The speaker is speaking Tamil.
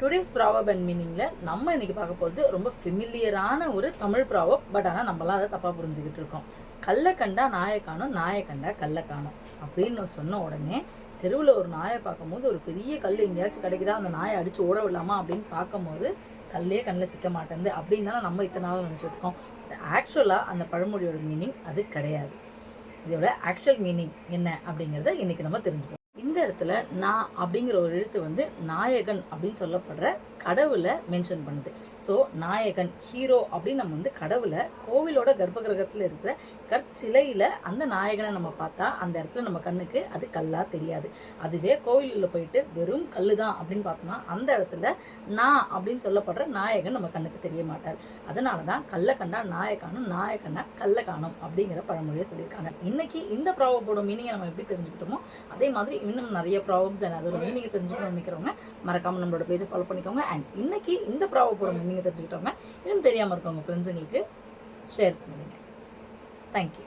டுடேஸ் ப்ராவப் அண்ட் மீனிங்கில் நம்ம இன்னைக்கு பார்க்க போகிறது ரொம்ப ஃபெமிலியரான ஒரு தமிழ் ப்ராவப் பட் ஆனால் நம்மளாம் அதை தப்பாக புரிஞ்சுக்கிட்டு இருக்கோம். கல்லை கண்டா நாயை காணும் நாயை கண்டா கல்லை காணும் அப்படின்னு சொன்ன உடனே தெருவில் ஒரு நாயை பார்க்கும்போது ஒரு பெரிய கல் எங்கேயாச்சும் கிடைக்குதா அந்த நாயை அடித்து ஓட விடலாமா அப்படின்னு பார்க்கும்போது கல்லே கண்ணில் சிக்க மாட்டேங்குது அப்படின்னு தானே நம்ம இத்தனை நாள் நினச்சிட்டு இருக்கோம். ஆக்சுவலாக அந்த பழமொழியோட மீனிங் அது கிடையாது. இதோட ஆக்சுவல் மீனிங் என்ன அப்படிங்கிறத இன்னைக்கு நம்ம தெரிஞ்சுப்போம். இந்த இடத்துல நான் அப்படிங்கிற ஒரு எழுத்து வந்து நாயகன் அப்படின்னு சொல்லப்படுற கடவுளை மென்ஷன் பண்ணுது. ஸோ நாயகன் ஹீரோ அப்படின்னு நம்ம வந்து கடவுளை கோவிலோட கர்ப்ப கிரகத்தில் இருக்கிற கற்சிலையில் அந்த நாயகனை நம்ம பார்த்தா அந்த இடத்துல நம்ம கண்ணுக்கு அது கல்லா தெரியாது. அதுவே கோவிலில் போயிட்டு வெறும் கல் தான் அப்படின்னு பார்த்தோம்னா அந்த இடத்துல நான் அப்படின்னு சொல்லப்படுற நாயகன் நம்ம கண்ணுக்கு தெரிய மாட்டார். அதனால தான் கல்லை கண்டா நாயகானும் நாயகனா கல்லை காணும் அப்படிங்கிற பழமொழியை சொல்லியிருக்காங்க. இன்னைக்கு இந்த ப்ராபோட மீனிங்கை நம்ம எப்படி தெரிஞ்சுக்கிட்டோமோ அதே மாதிரி இன்னும் நிறைய ப்ராப்ளம்ஸ் அண்ட் அதோட மீனிங்கை தெரிஞ்சுக்கணும்னு நினைக்கிறவங்க மறக்காமல் நம்மளோட பேஜை ஃபாலோ பண்ணிக்கோங்க. அண்ட் இன்னைக்கு இந்த ப்ராவப்போட மீனிங்கை தெரிஞ்சுக்கிட்டவங்க இன்னும் தெரியாமல் இருக்கவங்க ஃப்ரெண்ட்ஸுங்களுக்கு ஷேர் பண்ணுங்க. தேங்க்யூ